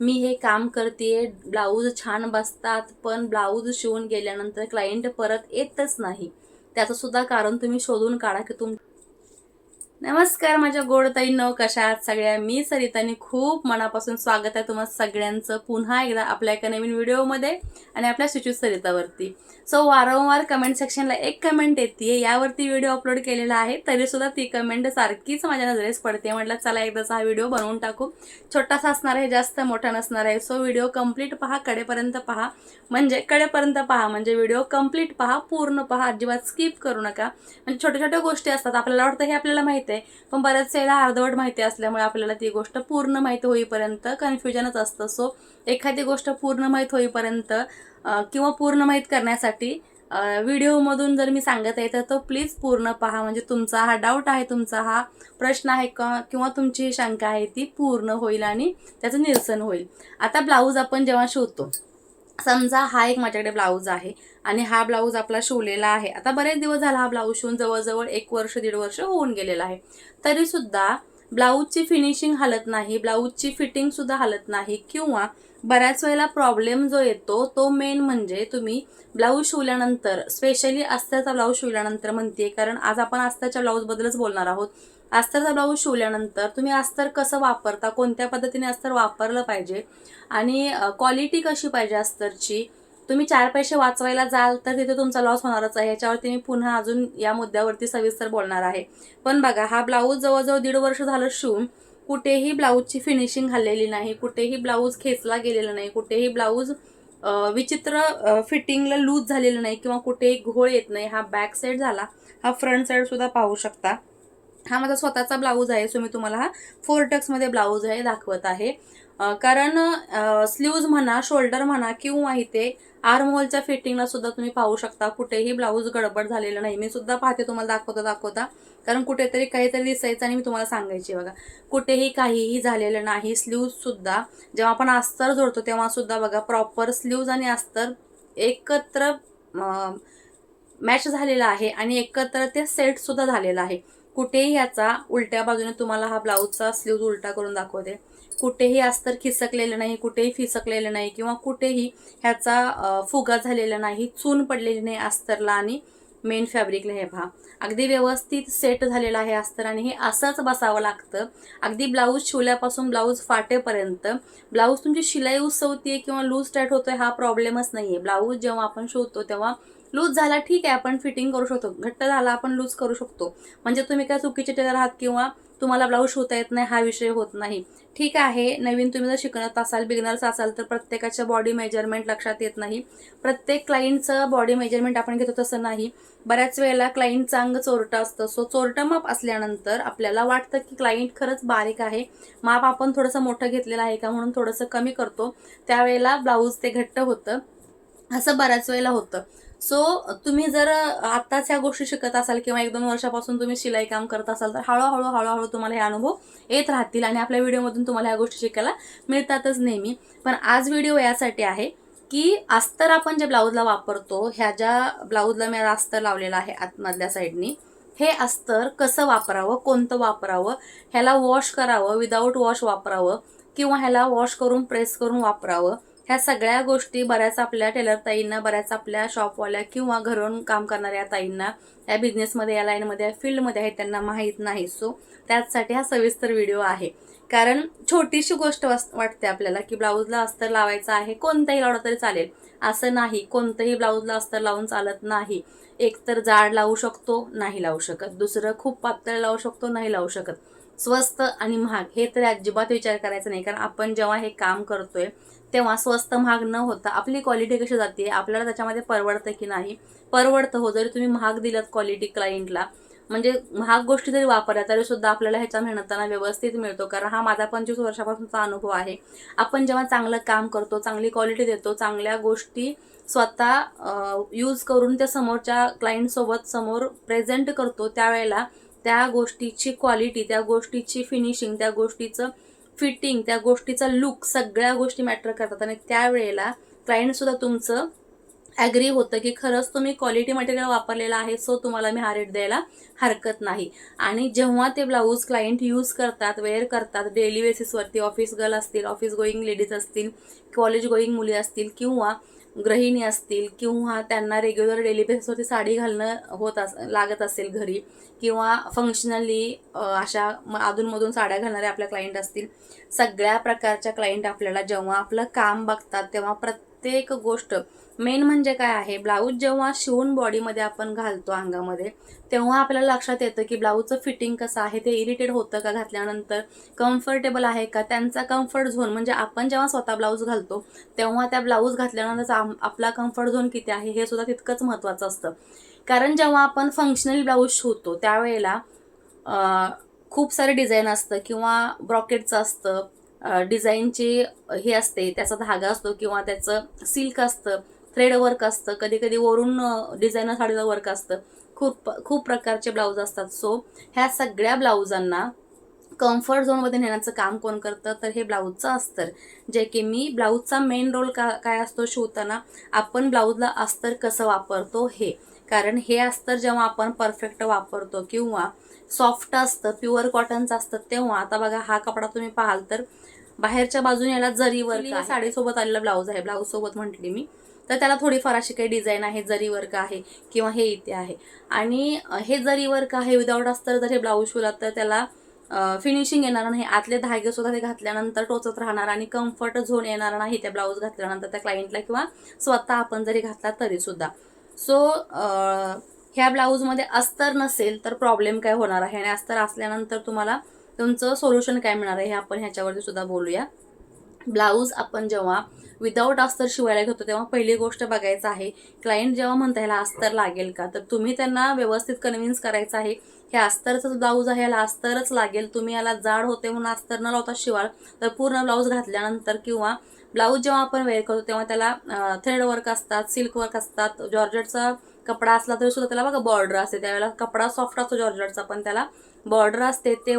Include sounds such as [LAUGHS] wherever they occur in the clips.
मी हे काम करते ब्लाऊज छान बसतात पण ब्लाऊज शिवून गेल्यानंतर क्लायंट परत येतच नाही. त्याचं सुद्धा कारण तुम्ही शोधून काढा की तुम नमस्कार माझ्या गोडताईंनो कशा आहात सगळ्या? मी सरितानी खूप मनापासून स्वागत आहे तुम्हाला सगळ्यांचं पुन्हा एकदा आपल्या एका नवीन व्हिडिओमध्ये आणि आपल्या सुचित सरितावरती. सो वारंवार कमेंट सेक्शनला एक कमेंट येते यावरती व्हिडिओ अपलोड केलेला आहे तरी सुद्धा ती कमेंट सारखीच माझ्या नजरेस पडते म्हटलं चला एकदाचा हा व्हिडिओ बनवून टाकू. छोटासा असणार आहे जास्त मोठा नसणार आहे. सो व्हिडिओ कंप्लीट पहा कडेपर्यंत पहा. म्हणजे कडेपर्यंत पहा म्हणजे व्हिडिओ कंप्लीट पहा पूर्ण पहा. अजिबात स्किप करू नका. म्हणजे छोट्या छोट्या गोष्टी असतात आपल्याला वाटतं हे आपल्याला माहिती येते पण बऱ्याच वेळेला अर्धवट माहिती असल्यामुळे आपल्याला ती गोष्ट पूर्ण माहिती होईपर्यंत कन्फ्युजनच असतं. सो एखादी गोष्ट पूर्ण माहीत होईपर्यंत किंवा पूर्ण माहीत करण्यासाठी व्हिडिओमधून जर मी सांगत आहे तर तो प्लीज पूर्ण पहा. म्हणजे तुमचा हा डाऊट आहे तुमचा हा प्रश्न आहे का किंवा तुमची ही शंका आहे ती पूर्ण होईल आणि त्याचं निरसन होईल. आता ब्लाऊज आपण जेव्हा शिवतो समजा हा एक माझ्याकडे ब्लाऊज आहे आणि हा ब्लाऊज आपला शिवलेला आहे. आता बरेच दिवस झाला हा ब्लाऊज शिवून जवळजवळ एक वर्ष दीड वर्ष होऊन गेलेला आहे. तरीसुद्धा ब्लाऊजची फिनिशिंग हलत नाही ब्लाऊजची फिटिंगसुद्धा हलत नाही किंवा बऱ्याच वेळेला प्रॉब्लेम जो येतो तो मेन म्हणजे तुम्ही ब्लाऊज शिवल्यानंतर स्पेशली अस्तरचा ब्लाऊज शिवल्यानंतर म्हणते कारण आज आपण अस्तरच्या ब्लाऊजबद्दलच बोलणार आहोत. अस्तरचा ब्लाऊज शिवल्यानंतर तुम्ही अस्तर कसं वापरता कोणत्या पद्धतीने अस्तर वापरलं पाहिजे आणि क्वालिटी कशी पाहिजे अस्तरची तुम्ही चार पैसे वाचवायला जाल तर तिथे तुमचा लॉस होणारच आहे. याच्यावरती मी पुन्हा अजून या मुद्द्यावरती सविस्तर बोलणार आहे. पण बघा हा ब्लाऊज जवळजवळ दीड वर्ष झालं शिवून कुठेही ब्लाऊजची फिनिशिंग हल्लेली नाही कुठेही ब्लाऊज खेचला गेलेला नाही कुठेही ब्लाऊज विचित्र फिटिंगला लूज झालेलं नाही किंवा कुठेही घोळ येत नाही हा बॅक साईड झाला हा फ्रंट साईड सुद्धा पाहू शकता. हा माझा स्वतःचा ब्लाऊज आहे सो मी तुम्हाला हा फोर टक्समध्ये ब्लाऊज आहे दाखवत आहे. कारण स्लीव्ज म्हणा शोल्डर म्हणा किंवा इथे आर्महोलच्या फिटिंगला सुद्धा तुम्ही पाहू शकता कुठेही ब्लाऊज गडबड झालेलं नाही. मी सुद्धा पाहते तुम्हाला दाखवता दाखवता कारण कुठेतरी काहीतरी दिसायचं आणि मी तुम्हाला सांगायची बघा. कुठेही काहीही झालेलं नाही स्लीव्जसुद्धा जेव्हा आपण अस्तर जोडतो तेव्हा सुद्धा बघा प्रॉपर स्लीव्ज आणि अस्तर एकत्र मॅच झालेला आहे आणि एकत्र ते सेटसुद्धा झालेलं झालेला आहे. कुठेही ह्याचा उलट्या बाजूने तुम्हाला हा ब्लाऊजचा स्लीव्ज उलटा करून दाखवते. कुठेही अस्तर खिसकलेलं नाही कुठेही फिसकलेलं नाही किंवा कुठेही ह्याचा फुगा झालेला नाही चून पडलेली नाही अस्तरला आणि मेन फॅब्रिकला हे पहा. अगदी व्यवस्थित सेट झालेला आहे अस्तर आणि हे असंच बसावं लागतं. अगदी ब्लाऊज शिवल्यापासून ब्लाऊज फाटेपर्यंत ब्लाऊज तुमची शिलाई उसवतीये किंवा लूज टाईट होतोय हा प्रॉब्लेमच नाही आहे ब्लाऊज जेव्हा आपण शिवतो तेव्हा लूज झाला ठीक आहे आपण फिटिंग करू शकतो. घट्ट झाला आपण लूज करू शकतो. म्हणजे तुम्ही काय चुकीचे टेलर आहात किंवा तुम्हाला ब्लाऊज शिवता येत नाही हा विषय होत नाही. ठीक आहे नवीन तुम्ही जर शिकत असाल बिगनर्स असाल तर प्रत्येकाच्या बॉडी मेजरमेंट लक्षात येत नाही. प्रत्येक क्लायंटचं बॉडी मेजरमेंट आपण घेतो तसं नाही. बऱ्याच वेळेला क्लायंटचं अंग चोरटं असतं. सो चोरटं माप असल्यानंतर आपल्याला वाटतं की क्लायंट खरंच बारीक आहे. माप आपण थोडंसं मोठं घेतलेलं आहे का म्हणून थोडंसं कमी करतो. त्यावेळेला ब्लाऊज ते घट्ट होतं. असं बऱ्याच वेळेला होतं. सो तुम्ही जर आत्ताच ह्या गोष्टी शिकत असाल किंवा एक दोन वर्षापासून तुम्ही शिलाई काम करत असाल तर हळूहळू हळूहळू तुम्हाला हे अनुभव येत राहतील आणि आपल्या व्हिडिओमधून तुम्हाला ह्या गोष्टी शिकायला मिळतातच नेहमी. पण आज व्हिडिओ यासाठी आहे की अस्तर आपण जे ब्लाऊजला वापरतो ह्या ज्या ब्लाऊजला मी अस्तर लावलेलं आहे आतमधल्या साईडनी हे अस्तर कसं वापरावं कोणतं वापरावं ह्याला वॉश करावं विदाऊट वॉश वापरावं किंवा ह्याला वॉश करून प्रेस करून वापरावं ह्या सगळ्या गोष्टी बऱ्याच आपल्या टेलर ताईंना बऱ्याच आपल्या शॉपवाल्या किंवा घरून काम करणाऱ्या ताईंना या बिझनेसमध्ये या लाईनमध्ये या फील्डमध्ये आहेत त्यांना माहीत नाही. सो त्याचसाठी हा सविस्तर व्हिडिओ आहे. कारण छोटीशी गोष्ट वाटते आपल्याला की ब्लाऊजला अस्तर लावायचं आहे कोणतंही लावलं तरी चालेल. असं नाही कोणतंही ब्लाऊजला अस्तर लावून चालत नाही. एकतर जाड लावू शकतो नाही लावू शकत. दुसरं खूप पातळ लावू शकतो नाही लावू शकत. स्वस्त आणि महाग हे तर अजिबात विचार करायचा नाही. कारण आपण जेव्हा हे काम करतोय तेव्हा स्वस्त महाग न होता आपली क्वालिटी कशी जाते? आपल्याला त्याच्यामध्ये परवडतं की नाही? परवडतं हो जरी तुम्ही महाग दिलात क्वालिटी क्लायंटला म्हणजे महाग गोष्टी जरी वापरल्या तरी सुद्धा आपल्याला ह्याच्या मेहनताना व्यवस्थित मिळतो. कारण हा माझा पंचवीस वर्षापासूनचा अनुभव आहे. आपण जेव्हा चांगलं काम करतो चांगली क्वालिटी देतो चांगल्या गोष्टी स्वतः यूज करून त्या समोरच्या क्लायंटसोबत समोर प्रेझेंट करतो त्यावेळेला त्या गोष्टीची क्वालिटी त्या गोष्टीची फिनिशिंग त्या गोष्टीचं फिटिंग त्या गोष्टीचा लुक सगळ्या गोष्टी मॅटर करतात. आणि त्यावेळेला क्लायंटसुद्धा तुमचं ॲग्री होतं की खरंच तुम्ही क्वालिटी मटेरियल वापरलेलं आहे सो तुम्हाला मी हा रेट द्यायला हरकत नाही. आणि जेव्हा ते ब्लाऊज क्लायंट यूज करतात वेअर करतात डेली बेसिसवरती ऑफिस गर्ल असतील ऑफिस गोईंग लेडीज असतील कॉलेज गोईंग मुली असतील किंवा गृहिणी असतील किंवा त्यांना रेग्युलर डेली बेसिसवरती साडी घालणं होत अस लागत असेल घरी किंवा फंक्शनली अशा म- अधूनमधून साड्या घालणारे आपल्या क्लायंट असतील सगळ्या प्रकारच्या क्लायंट आपल्याला जेव्हा आपलं काम बघतात तेव्हा प्रत्येक गोष्ट. मेन म्हणजे काय आहे ब्लाऊज जेव्हा शिवून बॉडीमध्ये आपण घालतो अंगामध्ये तेव्हा आपल्याला लक्षात येतं की ब्लाऊजचं फिटिंग कसं आहे ते इरिटेट होतं का घातल्यानंतर कम्फर्टेबल आहे का त्यांचा कम्फर्ट झोन म्हणजे आपण जेव्हा स्वतः ब्लाऊज घालतो तेव्हा त्या ब्लाऊज घातल्यानंतर आम- आपला कम्फर्ट झोन किती आहे हे सुद्धा तितकंच महत्त्वाचं असतं. कारण जेव्हा आपण फंक्शनल ब्लाऊज शिवतो त्यावेळेला खूप सारे डिझाईन असतं किंवा ब्रॉकेटचं असतं डिझाईनची हे असते त्याचा धागा असतो किंवा त्याचं सिल्क असतं थ्रेड वर्क असतं कधी कधी वरून डिझायनर साडीचं वर्क असतं. खूप खूप प्रकारचे ब्लाऊज असतात. सो ह्या सगळ्या ब्लाऊजांना कम्फर्ट झोनमध्ये नेण्याचं काम कोण करतं? तर हे ब्लाऊजचं अस्तर. जे की मी ब्लाऊजचा मेन रोल का काय असतो शिवताना? आपण ब्लाऊजला अस्तर कसं वापरतो हे. कारण हे अस्तर जेव्हा आपण परफेक्ट वापरतो किंवा सॉफ्ट असतं प्युअर कॉटनचं असतं तेव्हा आता बघा हा कपडा तुम्ही पाहाल तर बाहेरच्या बाजूने याला जरी वर्क आहे. साडीसोबत आलेला ब्लाऊज आहे. ब्लाऊज सोबत म्हटली मी. तर त्याला थोडीफार अशी काही डिझाईन आहे जरी वर्क आहे किंवा हे इथे आहे. आणि हे जरी वर्क आहे विदाऊट अस्तर जर हे ब्लाऊज शिवलात तर त्याला फिनिशिंग येणार नाही. आतले धागे सुद्धा ते घातल्यानंतर टोचत राहणार आणि कम्फर्ट झोन येणार नाही त्या ब्लाऊज घातल्यानंतर त्या क्लायंटला किंवा स्वतः आपण जरी घातला तरी सुद्धा. सो ह्या ब्लाऊजमध्ये अस्तर नसेल तर प्रॉब्लेम काय होणार आहे? आणि अस्तर असल्यानंतर तुम्हाला तुमचं सोल्युशन काय मिळणार आहे हे आपण ह्याच्यावरती सुद्धा बोलूया. ब्लाऊज आपण जेव्हा विदाऊट अस्तर शिवायला घेतो तेव्हा पहिली गोष्ट बघायचं आहे क्लायंट जेव्हा म्हणता ह्याला अस्तर लागेल का? तर तुम्ही त्यांना व्यवस्थित कन्व्हिन्स करायचं आहे हे अस्तरचं ब्लाऊज आहे याला अस्तरच लागेल. तुम्ही याला जाड होते म्हणून अस्तर न लावता शिवाल तर पूर्ण ब्लाऊज घातल्यानंतर किंवा ब्लाऊज जेव्हा आपण वेअर करतो तेव्हा त्याला थ्रेड वर्क असतात सिल्क वर्क असतात. जॉर्जेटचा कपडा असला तरी सुद्धा त्याला बघा बॉर्डर असते. त्यावेळेला कपडा सॉफ्ट असतो जॉर्जेटचा पण त्याला बॉर्डर असते ते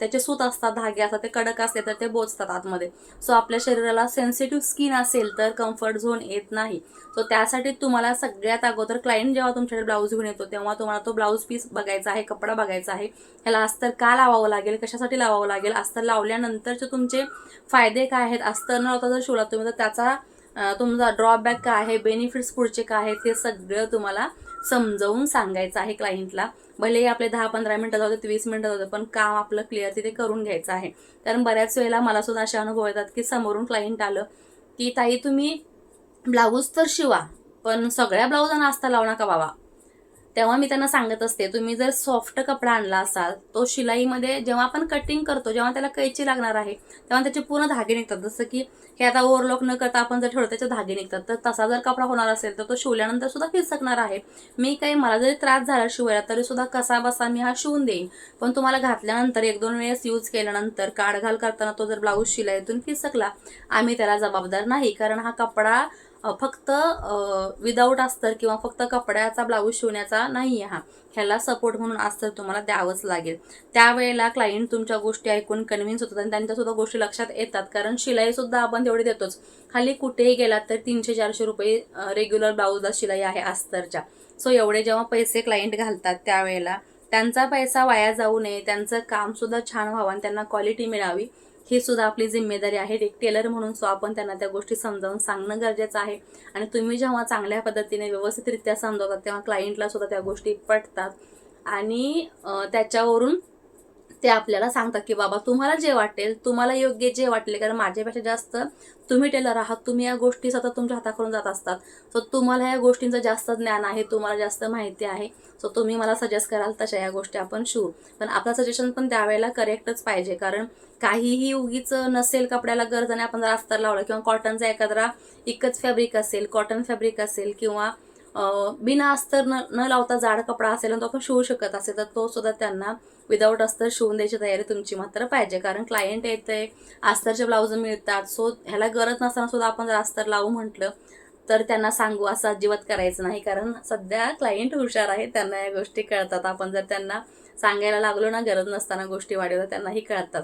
त्याचे सूत असतात धागे असतात ते कडक असते तर ते बोचतात आतमध्ये. सो आपल्या शरीराला सेन्सिटिव्ह स्किन असेल तर कम्फर्ट झोन येत नाही. सो त्यासाठी तुम्हाला सगळ्यात अगोदर क्लायंट जेव्हा तुमच्याकडे ब्लाऊज घेऊन येतो तेव्हा तुम्हाला तो ब्लाऊज पीस बघायचा आहे कपडा बघायचा आहे. ह्याला अस्तर का लावावं लागेल? कशासाठी लावावं लागेल? अस्तर लावल्यानंतरचे तुमचे फायदे काय आहेत? अस्तर न लावता जर शिवला तुम्ही तर त्याचा तुमचा ड्रॉबॅक काय आहे? बेनिफिट्स पुढचे काय आहेत? हे सगळं तुम्हाला समजवून सांगायचं आहे क्लायंटला भलेही आपले दहा पंधरा मिनटं जाऊ देत वीस मिनटं जाऊ पण काम आपलं क्लिअर तिथे करून घ्यायचं आहे. कारण बऱ्याच वेळेला मला सुद्धा असे अनुभव येतात की समोरून क्लायंट आलं की ताई तुम्ही ब्लाऊज तर शिवा पण सगळ्या ब्लाऊजांना आस्था लावू नका बाबा. तेव्हा मी त्यांना सांगत असते तुम्ही जर सॉफ्ट कपडा आणला असाल तो शिलाईमध्ये जेव्हा आपण कटिंग करतो जेव्हा त्याला कैची लागणार आहे तेव्हा त्याचे पूर्ण धागे निघतात. जसं की हे आता ओव्हरलॉक न करता आपण जर ठेवलं त्याचे धागे निघतात. तर तसा जर कपडा होणार असेल तर तो शिवल्यानंतर सुद्धा फिसकणार आहे. मी काही मला जरी त्रास झाला शिवायला तरी सुद्धा कसा बसा मी हा शिवून देईन. पण तुम्हाला घातल्यानंतर एक दोन वेळेस यूज केल्यानंतर काढघाल करताना तो जर ब्लाऊज शिलाईतून फिसकला आम्ही त्याला जबाबदार नाही. कारण हा कपडा फक्त विदाऊट अस्तर किंवा फक्त कपड्याचा ब्लाऊज शिवण्याचा नाही आहे हा. ह्याला सपोर्ट म्हणून अस्तर तुम्हाला द्यावंच लागेल. त्यावेळेला क्लायंट तुमच्या गोष्टी ऐकून कन्व्हिन्स होतात आणि त्यांच्यासुद्धा गोष्टी लक्षात येतात. कारण शिलाईसुद्धा आपण तेवढी देतोच. खाली कुठेही गेलात तर तीनशे चारशे रुपये रेग्युलर ब्लाऊजला शिलाई आहे अस्तरच्या. सो एवढे जेव्हा पैसे क्लायंट घालतात त्यावेळेला त्यांचा पैसा वाया जाऊ नये. त्यांचं कामसुद्धा छान व्हावं आणि त्यांना क्वालिटी मिळावी. ही सुद्धा आपली जिम्मेदारी आहे. एक टेलर म्हणून सो आपण त्यांना त्या गोष्टी समजावून सांगणं गरजेचं आहे. आणि तुम्ही जेव्हा चांगल्या पद्धतीने व्यवस्थितरित्या समजावतात तेव्हा क्लायंटला सुद्धा त्या गोष्टी पटतात. आणि त्याच्यावरून ते आपल्याला सांगतात की बाबा तुम्हाला जे वाटेल तुम्हाला योग्य जे वाटेल कारण माझ्यापेक्षा जास्त तुम्ही टेलर आहात तुम्ही या गोष्टी सतत तुमच्या हाताकडून जात असतात. सो तुम्हाला या गोष्टींचं जास्त ज्ञान आहे तुम्हाला जास्त माहिती आहे. सो तुम्ही मला सजेस्ट कराल तशा या गोष्टी आपण शिवू पण आपलं सजेशन पण त्यावेळेला करेक्टच पाहिजे कारण काहीही उगीच नसेल कपड्याला गरज आणि आपण जर अस्तर लावलं किंवा कॉटनचा एखादा एकच फॅब्रिक असेल कॉटन फॅब्रिक असेल किंवा बिना अस्तर न न लावता जाड कपडा असेल आणि तो आपण शिवू शकत असेल तर तो सुद्धा त्यांना विदाऊट अस्तर शिवून द्यायची तयारी तुमची मात्र पाहिजे. कारण क्लायंट येते अस्तरचे ब्लाऊज मिळतात सो ह्याला गरज नसताना सुद्धा आपण जर अस्तर लावू म्हटलं तर त्यांना सांगू असं अजिबात करायचं नाही. कारण सध्या क्लायंट हुशार आहे त्यांना या गोष्टी कळतात. आपण जर त्यांना सांगायला लागलो ना गरज नसताना गोष्टी वाढवतात त्यांनाही कळतात.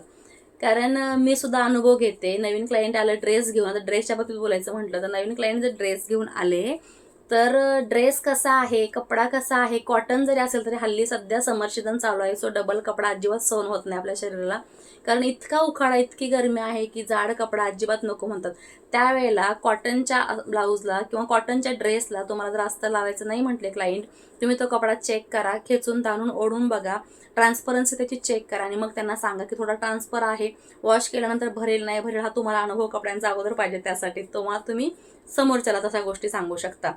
कारण मी सुद्धा अनुभव घेते नवीन क्लायंट आलं ड्रेस घेऊन आता ड्रेसच्या बाबतीत बोलायचं म्हटलं तर नवीन क्लायंट जर ड्रेस घेऊन आले तर ड्रेस कसा आहे कपडा कसा आहे कॉटन जरी असेल तरी हल्ली सध्या समर सीझन चालू आहे सो डबल कपडा अजिबात सहन होत नाही आपल्या शरीराला. कारण इतका उखाडा इतकी गरमी आहे की जाड कपडा अजिबात नको म्हणतात. त्यावेळेला कॉटनच्या ब्लाऊजला किंवा कॉटनच्या ड्रेसला तुम्हाला जर लावायचं नाही म्हटले क्लायंट तुम्ही तो कपडा चेक करा खेचून ताणून ओढून बघा ट्रान्सपरन्सी त्याची चेक करा आणि मग त्यांना सांगा की थोडा ट्रान्सफर आहे वॉश केल्यानंतर भरेल नाही भरेल हा तुम्हाला अनुभव कपड्यांचा अगोदर पाहिजे त्यासाठी तुम्हाला तुम्ही समोरच्याला तशा गोष्टी सांगू शकता.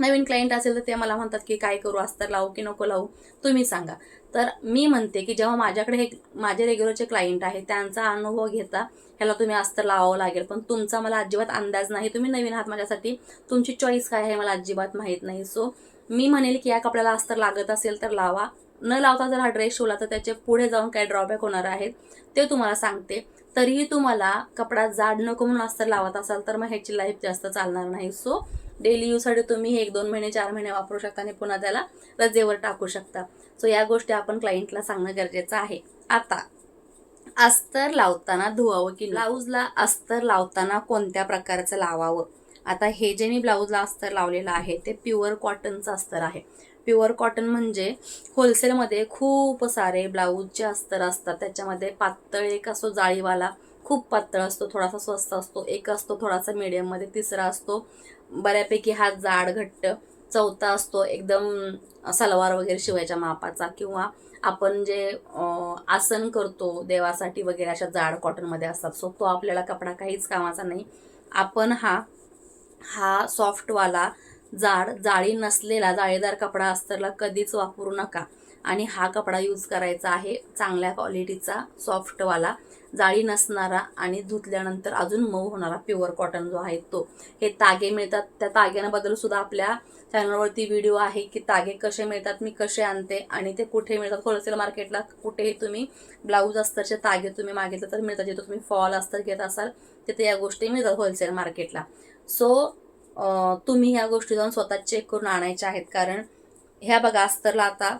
नवीन क्लायंट असेल तर ते मला म्हणतात की काय करू? अस्तर लावू की नको लावू? तुम्ही सांगा. तर मी म्हणते की जेव्हा माझ्याकडे हे माझे रेग्युलरचे क्लायंट आहे त्यांचा अनुभव घेता ह्याला तुम्ही अस्तर लावावं लागेल. पण तुमचा मला अजिबात अंदाज नाही. तुम्ही नवीन आहात माझ्यासाठी तुमची चॉईस काय आहे मला अजिबात माहीत नाही. सो मी म्हणेल की या कपड्याला अस्तर लागत असेल तर लावा. न लावता जर हा ड्रेस शिवला तर त्याचे पुढे जाऊन काय ड्रॉबॅक होणार आहेत ते तुम्हाला सांगते. तरीही तुम्हाला कपडा जाड नको म्हणून अस्तर लावत असाल तर मग ह्याची लाईफ जास्त चालणार नाही. सो डेली यूजसाठी तुम्ही हे एक दोन महिने चार महिने वापरू शकता आणि पुन्हा त्याला रजेवर टाकू शकता. सो या गोष्टी आपण क्लायंटला सांगणं गरजेचं आहे. आता अस्तर लावताना धुवावं की ब्लाऊजला अस्तर लावताना कोणत्या प्रकारचं लावावं? आता हे जे मी ब्लाऊजला अस्तर लावलेलं आहे ते प्युअर कॉटनचं अस्तर आहे. प्युअर कॉटन म्हणजे होलसेलमध्ये खूप सारे ब्लाऊजचे अस्तर असतात. त्याच्यामध्ये पातळ एक असतो जाळीवाला खूप पातळ असतो थोडासा स्वस्त असतो एक असतो थोडासा मीडियममध्ये तिसरा असतो. बऱ्यापैकी हा जाड घट्ट चौथा असतो. एकदम सलवार वगैरे शिवायच्या मापाचा किंवा आपण जे आसन करतो देवासाठी वगैरे अशा जाड कॉटनमध्ये असतात. सो तो आपल्याला कपडा काहीच कामाचा नाही. आपण हा हा सॉफ्टवाला जाड जाळी नसलेला जाळीदार कपडा अस्तरला कधीच वापरू नका. आणि हा कपडा यूज करायचा आहे चांगल्या क्वालिटीचा सॉफ्टवाला. जाळी नसणारा आणि धुतल्यानंतर अजून मऊ होणारा प्युअर कॉटन जो आहे तो. हे तागे मिळतात. त्या ताग्यांबद्दल सुद्धा आपल्या चॅनलवरती व्हिडिओ आहे की तागे कसे मिळतात मी कसे आणते आणि ते कुठे मिळतात. होलसेल मार्केटला कुठेही तुम्ही ब्लाऊज अस्तरचे तागे तुम्ही मागितलं तर मिळतात. जिथं तुम्ही फॉल अस्तर घेत असाल तिथे या गोष्टी मिळतात होलसेल मार्केटला सो तुम्ही ह्या गोष्टी जाऊन स्वतः चेक करून आणायच्या आहेत. कारण ह्या बघा अस्तरला आता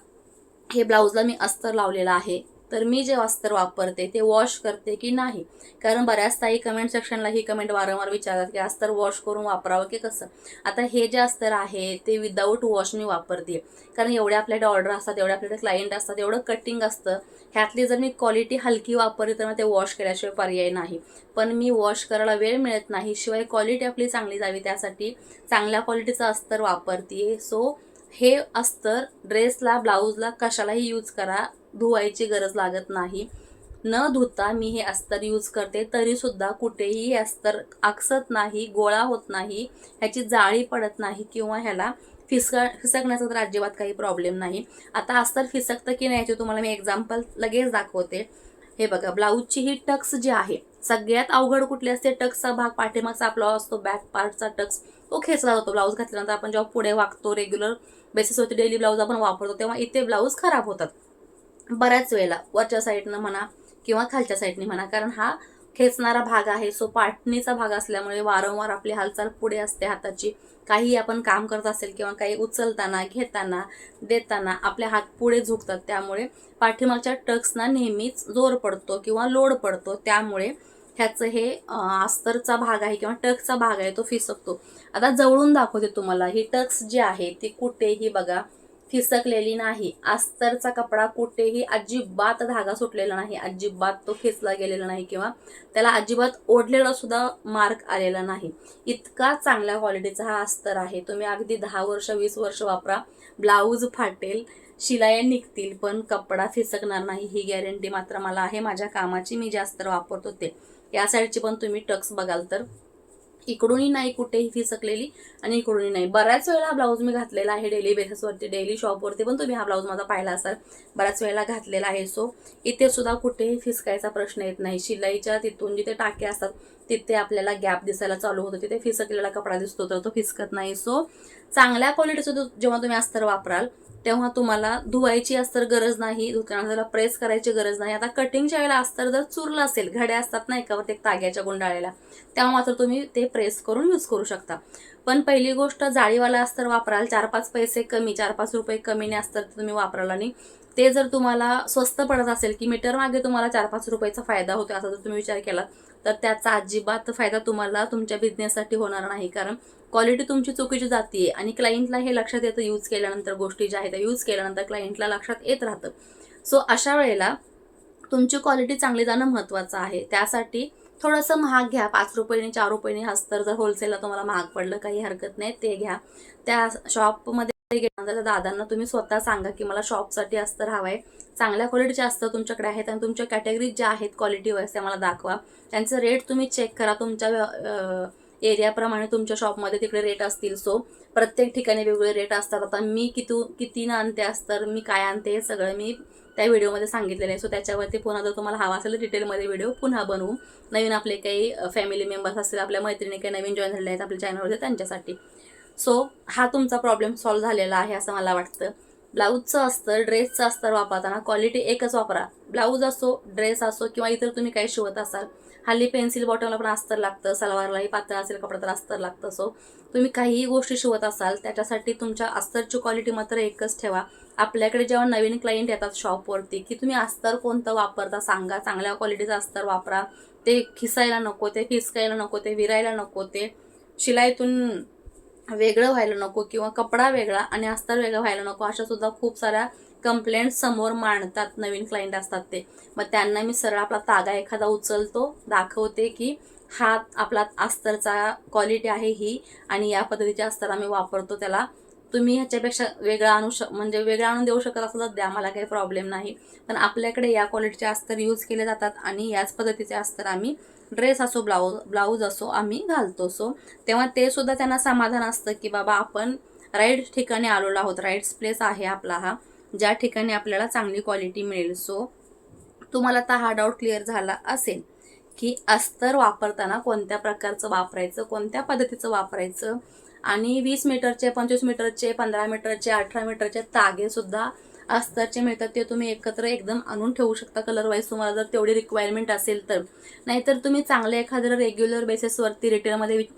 हे ब्लाऊजला मी अस्तर लावलेलं आहे. तर मी जे अस्तर वापरते ते वॉश करते की नाही? कारण बऱ्याचदा ही कमेंट सेक्शनला ही कमेंट वारंवार विचारतात की अस्तर वॉश करून वापरावं की कसं? आता हे जे अस्तर आहे ते विदाऊट वॉश मी वापरते कारण एवढे आपल्याकडे ऑर्डर असतात एवढे आपल्याकडे क्लायंट असतात एवढं कटिंग असतं. ह्यातली जर मी क्वालिटी हलकी वापरली तर मग ते वॉश केल्याशिवाय पर्याय नाही. पण मी वॉश करायला वेळ मिळत नाही शिवाय क्वालिटी आपली चांगली जावी त्यासाठी चांगल्या क्वालिटीचं अस्तर वापरते सो हे अस्तर ड्रेसला ब्लाऊजला कशालाही यूज करा. धुवायची गरज लागत नाही. न धुता मी हे अस्तर यूज करते. तरीसुद्धा कुठेही हे अस्तर आकसत नाही गोळा होत नाही. ह्याची जाळी पडत नाही किंवा ह्याला फिसक फिसकण्याचा तर अजिबात काही प्रॉब्लेम नाही. आता अस्तर फिसकतं की नाही याचे तुम्हाला मी एक्झाम्पल लगेच दाखवते. हे बघा ब्लाऊजची ही टक्स जी आहे सगळ्यात अवघड कुठली असते? टक्सचा भाग पाठीमागचा आपला असतो बॅक पार्टचा टक्स. तो खेचला जातो ब्लाऊज घातल्यानंतर आपण जेव्हा पुढे वागतो रेग्युलर बेसिसवरती डेली ब्लाऊज आपण वापरतो तेव्हा इथे ब्लाऊज खराब होतात. बऱ्याच वेळेला वरच्या साईडनं म्हणा किंवा खालच्या साईडने म्हणा कारण हा खेचणारा भाग आहे सो पाटणीचा भाग असल्यामुळे वारंवार आपली हालचाल पुढे असते हाताची. काही आपण काम करत असेल किंवा काही उचलताना घेताना देताना आपले हात पुढे झुकतात. त्यामुळे पाठीमागच्या टक्सना नेहमीच जोर पडतो किंवा लोड पडतो. त्यामुळे ह्याचं हे अस्तरचा भाग आहे किंवा टक्सचा भाग आहे तो फिसकतो. आता जवळून दाखवते तुम्हाला. ही टक्स जी आहे ती कुठेही बघा फिसकलेली नाही. अस्तरचा कपडा कुठेही अजिबात धागा सुटलेला नाही. अजिबात तो खेचला गेलेला नाही किंवा त्याला अजिबात ओढलेला सुद्धा मार्क आलेला नाही. इतका चांगल्या क्वालिटीचा हा अस्तर आहे. तुम्ही अगदी दहा वर्ष वीस वर्ष वापरा. ब्लाऊज फाटेल शिलाया निघतील पण कपडा फिसकणार नाही. ही गॅरंटी मात्र मला आहे. माझ्या कामाची मी जे अस्तर वापरतो ते. या साईडची पण तुम्ही टक्स बघाल तर. इकडूनही नाही कुठेही फिसकलेली आणि इकडूनही नाही. बऱ्याच वेळा हा ब्लाऊज मी घातलेला आहे डेली बेसिसवरती डेली शॉपवरती पण तुम्ही हा ब्लाऊज माझा पाहिला असाल. बऱ्याच वेळेला घातलेला आहे सो इथे सुद्धा कुठेही फिसकायचा प्रश्न येत नाही. शिलाईच्या तिथून जिथे टाके असतात तिथे आपल्याला गॅप दिसायला चालू होतो. तिथे फिसकलेला कपडा दिसतो तर तो फिसकत नाही. सो चांगल्या क्वालिटीचं जेव्हा तुम्ही अस्तर वापराल तेव्हा तुम्हाला धुवायची अस्तर गरज नाही धुताना त्याला प्रेस करायची गरज नाही. आता कटिंगच्या वेळेला अस्तर जर चुरलं असेल घड्या असतात नाही एकावरती एक ताग्याच्या गुंडाळ्याला तेव्हा मात्र तुम्ही ते प्रेस करून यूज करू शकता. पण पहिली गोष्ट जाळीवाला अस्तर वापराल चार पाच पैसे कमी चार पाच रुपये कमीने अस्तर तुम्ही वापराल आणि ते जर तुम्हाला स्वस्त पडत असेल की मीटर मागे तुम्हाला चार पाच रुपयाचा फायदा होतो असा जर तुम्ही विचार केला तर त्याचा अजिबात फायदा तुम्हाला तुमच्या बिझनेससाठी होणार नाही. कारण क्वालिटी तुमची चुकीची जाते आणि क्लायंटला हे लक्षात येतं यूज केल्यानंतर गोष्टी ज्या आहेत त्या यूज केल्यानंतर क्लायंटला लक्षात येत राहतं. सो अशा वेळेला तुमची क्वालिटी चांगली जाणं महत्त्वाचं आहे. त्यासाठी थोडंसं महाग घ्या. पाच रुपयाने चार रुपयाने हस्तर जर होलसेलला तुम्हाला महाग पडलं काही हरकत नाही ते घ्या. त्या शॉपमध्ये दादांना तुम्ही स्वतः सांगा की मला शॉपसाठी अस्तर हवं आहे चांगल्या क्वालिटीचे अस्तर तुमच्याकडे आहेत आणि तुमच्या कॅटेगरीज ज्या आहेत क्वालिटी वाईज त्या मला दाखवा. त्यांचं रेट तुम्ही चेक करा. तुमच्या एरियाप्रमाणे तुमच्या शॉपमध्ये तिकडे रेट असतील. सो प्रत्येक ठिकाणी वेगवेगळे रेट असतात. आता मी किती कितीनं आणते अस्तर मी काय आणते हे सगळं मी त्या व्हिडिओमध्ये सांगितलेलं आहे. सो त्याच्यावरती पुन्हा जर तुम्हाला हवा असेल तर डिटेलमध्ये व्हिडिओ पुन्हा बनवू. नवीन आपले काही फॅमिली मेंबर्स असतील आपल्या मैत्रिणी काही नवीन जॉईन झालेले आहेत आपल्या चॅनलवरती त्यांच्यासाठी. सो हा तुमचा प्रॉब्लेम सॉल्व्ह झालेला आहे असं मला वाटतं. ब्लाऊजचं असतं ड्रेसचं अस्तर वापरताना क्वालिटी एकच वापरा. ब्लाऊज असो ड्रेस असो किंवा इतर तुम्ही काही शिवत असाल हल्ली पेन्सिल बॉटमला पण अस्तर लागतं सलवारलाही पातळ असेल कपडा तर अस्तर लागतं. सो तुम्ही काहीही गोष्टी शिवत असाल त्याच्यासाठी तुमच्या अस्तरची क्वालिटी मात्र एकच ठेवा. आपल्याकडे जेव्हा नवीन क्लायंट येतात शॉपवरती की तुम्ही अस्तर कोणतं वापरता सांगा. चांगल्या क्वालिटीचं अस्तर वापरा. ते खिसायला नको ते फिसकायला नको ते विरायला नको ते शिलाईतून वेगळं व्हायला नको किंवा कपडा वेगळा आणि अस्तर वेगळं व्हायला नको अशा सुद्धा खूप साऱ्या कंप्लेंट समोर मांडतात नवीन क्लायंट असतात ते. मग त्यांना मी सरळ आपला तागा एखादा उचलतो दाखवते की हा आपला अस्तरचा क्वालिटी आहे ही आणि या पद्धतीचे अस्तर आम्ही वापरतो. त्याला तुम्ही ह्याच्यापेक्षा वेगळा आणू शक म्हणजे वेगळा आणून देऊ शकत असं तर द्या मला काही प्रॉब्लेम नाही. पण आपल्याकडे या क्वालिटीचे अस्तर यूज केले जातात आणि याच पद्धतीचे अस्तर आम्ही ड्रेस असो ब्लाऊज ब्लाऊज असो आम्ही घालतो. सो तेव्हा ते सुद्धा त्यांना समाधान असतं की बाबा आपण राईट ठिकाणी आलेलो आहोत. राईट्स प्लेस आहे आपला हा ज्या ठिकाणी आपल्याला चांगली क्वालिटी मिळेल. सो तुम्हाला आता हा डाऊट क्लिअर झाला असेल की अस्तर वापरताना कोणत्या प्रकारचं वापरायचं कोणत्या पद्धतीचं वापरायचं? आणि वीस मीटरचे पंचवीस मीटरचे पंधरा मीटरचे अठरा मीटरचे तागेसुद्धा अस्तरचे मिळतात ते तुम्ही एकत्र एकदम आणून ठेवू शकता कलर वाईज तुम्हाला जर तेवढी रिक्वायरमेंट असेल तर. नाहीतर तुम्ही चांगले एखाद्या रेग्युलर बेसिसवरती रिटेलमध्ये विक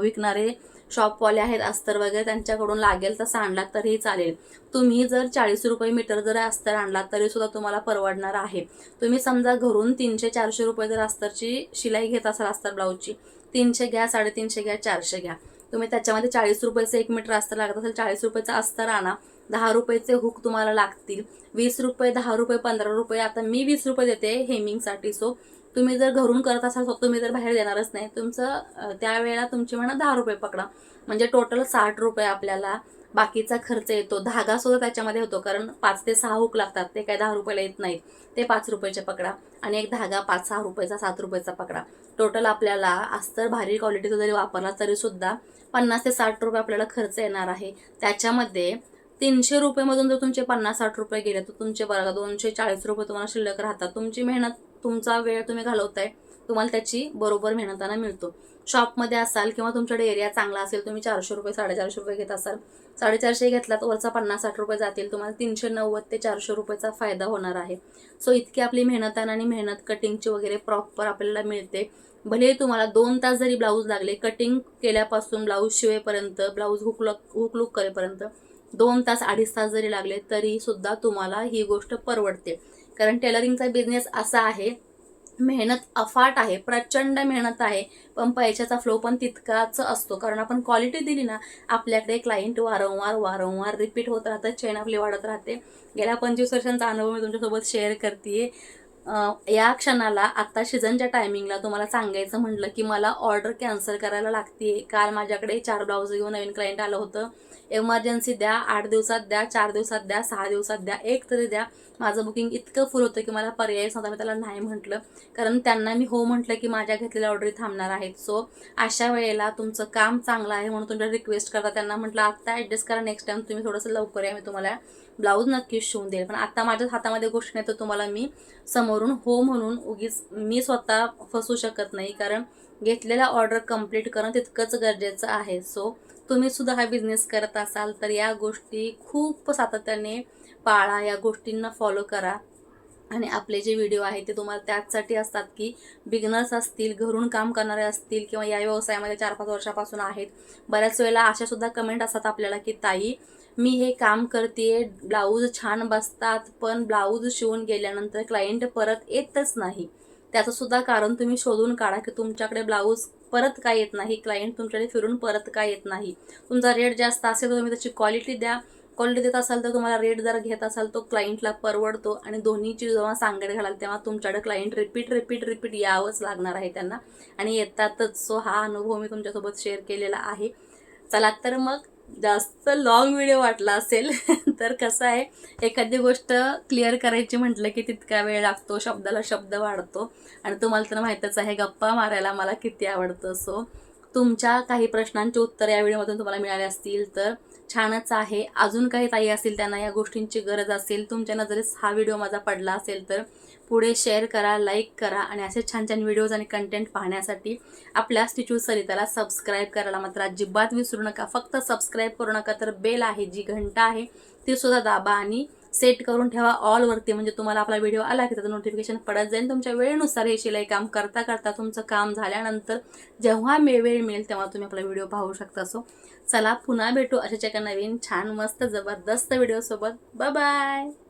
विकणारे शॉपवाले आहेत अस्तर वगैरे त्यांच्याकडून लागेल तसं आणलात तरीही चालेल. तुम्ही जर चाळीस रुपये मीटर जर अस्तर आणलात तरी सुद्धा तुम्हाला परवडणार आहे. तुम्ही समजा घरून तीनशे चारशे रुपये जर अस्तरची शिलाई घेत असाल अस्तर ब्लाऊजची तीनशे घ्या साडेतीनशे घ्या चारशे घ्या. तुम्ही त्याच्यामध्ये चाळीस रुपयाचं एक मीटर अस्तर लागत असेल चाळीस रुपयाचं अस्तर आणा. दहा रुपयाचे हुक तुम्हाला लागतील. वीस रुपये दहा रुपये पंधरा रुपये आता मी वीस रुपये देते हेमिंगसाठी सो तुम्ही जर घरून करत असाल सो तुम्ही जर बाहेर देणारच नाही तुमचं त्यावेळेला तुमची म्हणा दहा रुपये पकडा. म्हणजे टोटल साठ रुपये आपल्याला बाकीचा खर्च येतो. धागा सुद्धा त्याच्यामध्ये होतो कारण पाच ते सहा हुक लागतात. ते काय दहा रुपयाला येत नाहीत. ते पाच रुपयाचे पकडा आणि एक धागा पाच सहा रुपयाचा सात रुपयाचा पकडा. टोटल आपल्याला अस्तर भारी क्वालिटीचा जरी वापरला तरी सुद्धा पन्नास ते साठ रुपये आपल्याला खर्च येणार आहे. त्याच्यामध्ये तीनशे रुपयेमधून जर तुमचे पन्नास साठ रुपये गेले तर तुमचे बघा दोनशे चाळीस रुपये तुम्हाला शिल्लक राहतात. तुमची मेहनत तुमचा वेळ तुम्ही घालवताय तुम्हाला त्याची बरोबर मेहनताना मिळतो. शॉपमध्ये असाल किंवा तुमच्याकडे एरिया चांगला असेल तुम्ही चारशे रुपये साडेचारशे रुपये घेत असाल साडेचारशे घेतला तर वरचा पन्नास साठ रुपये जातील तुम्हाला तीनशे नव्वद ते चारशे रुपयेचा फायदा होणार आहे. सो इतकी आपली मेहनताना आणि मेहनत कटिंगची वगैरे प्रॉपर आपल्याला मिळते. भले तुम्हाला दोन तास जरी ब्लाऊज लागले कटिंग केल्यापासून ब्लाऊज शिवेपर्यंत ब्लाऊज हुकलक हुकलूक करेपर्यंत दोन तास अडीच तास जरी लागले तरी सुद्धा तुम्हाला ही गोष्ट परवडते. कारण टेलरिंगचा बिझनेस असा आहे मेहनत अफाट आहे प्रचंड मेहनत आहे पण पैशाचा फ्लो पण तितकाच असतो. कारण आपण क्वालिटी दिली ना आपल्याकडे क्लायंट वारंवार वारंवार रिपीट होत राहतात चेन आपली वाढत राहते. गेल्या पंचवीस वर्षांचा अनुभव मी तुमच्यासोबत शेअर करते या क्षणाला आत्ता सीझनच्या टायमिंगला तुम्हाला सांगायचं म्हटलं की मला ऑर्डर कॅन्सल करायला लागते काल माझ्याकडे चार ब्लाऊज घेऊन नवीन क्लायंट आलं होतं. एमर्जन्सी द्या आठ दिवसात द्या चार दिवसात द्या सहा दिवसात द्या एक तरी द्या. माझं बुकिंग इतकं फुल होतं की मला पर्यायच नव्हता मी त्याला नाही म्हटलं. कारण त्यांना मी हो म्हटलं की माझ्या घेतलेल्या ऑर्डरी थांबणार आहेत. सो अशा वेळेला तुमचं काम चांगलं आहे म्हणून तुमच्या रिक्वेस्ट करता. त्यांना म्हटलं आत्ता ॲडजस्ट करा नेक्स्ट टाइम तुम्ही थोडंसं लवकर या. मी तुम्हाला ब्लाऊज नक्कीच शिवून देईल. पण आता माझ्या हातामध्ये गोष्ट नाही तर तुम्हाला मी समोरून हो म्हणून उगीच मी स्वतः फसू शकत नाही. कारण घेतलेला ऑर्डर कंप्लीट करणं तितकंच गरजेचं आहे. सो तुम्ही सुद्धा हा बिझनेस करत असाल तर या गोष्टी खूप सातत्याने पाळा या गोष्टींना फॉलो करा. आणि आपले जे व्हिडिओ आहे ते तुम्हाला त्याचसाठी असतात की बिगनर्स असतील घरून काम करणारे असतील किंवा या व्यवसायामध्ये चार पाच वर्षापासून आहेत बऱ्याच वेळेला अशा सुद्धा कमेंट असतात आपल्याला की ताई मी हे काम करते ब्लाऊज छान बसतात पण ब्लाऊज शिवून गेल्यानंतर क्लायंट परत येतच नाही. त्याचं सुद्धा कारण तुम्ही शोधून काढा की तुमच्याकडे ब्लाऊज परत का येत नाही? क्लायंट तुमच्याकडे फिरून परत का येत नाही? तुमचा रेट जास्त असेल तर तुम्ही त्याची क्वालिटी द्या. क्वालिटी देत असाल तर तुम्हाला रेट जर घेत असाल तो क्लायंटला परवडतो आणि दोन्हीची जेव्हा सांगड घालाल तेव्हा तुमच्याकडे क्लायंट रिपीट रिपीट रिपीट यावंच लागणार आहे त्यांना. आणि येतातच. सो हा अनुभव मी तुमच्यासोबत शेअर केलेला आहे. चला तर मग जास्त लॉंग व्हिडिओ वाटला असेल [LAUGHS] तर कसं आहे एखादी गोष्ट क्लिअर करायची म्हटलं की तितका वेळ लागतो शब्दाला शब्द वाढतो. आणि तुम्हाला तर माहीतच आहे गप्पा मारायला मला किती आवडतं. सो तुमच्या काही प्रश्नांची उत्तर या व्हिडिओमधून तुम्हाला मिळाले असतील तर छानच आहे. अजून काही ताई असतील त्यांना या गोष्टींची गरज असेल तुमच्या नजरेस हा व्हिडिओ माझा पडला असेल तर पुढे शेअर करा लाईक करा आणि असे छान छान व्हिडिओज आणि कंटेंट पाहण्यासाठी आपल्या स्टिच्यू सरिताला सबस्क्राईब करायला मात्र अजिबात विसरू नका. फक्त सबस्क्राईब करू नका तर बेल आहे जी घंटा आहे ती सुद्धा दाबा आणि सेट करून ठेवा ऑलवरती म्हणजे तुम्हाला आपला व्हिडिओ आला की त्याचं नोटिफिकेशन पडत जाईल. तुमच्या वेळेनुसार हे शिलाई काम करता करता तुमचं काम झाल्यानंतर जेव्हा मे वेळ मिळेल तेव्हा तुम्ही आपला व्हिडिओ पाहू शकता. सो चला पुन्हा भेटू अशाच एका नवीन छान मस्त जबरदस्त व्हिडिओसोबत बाय बाय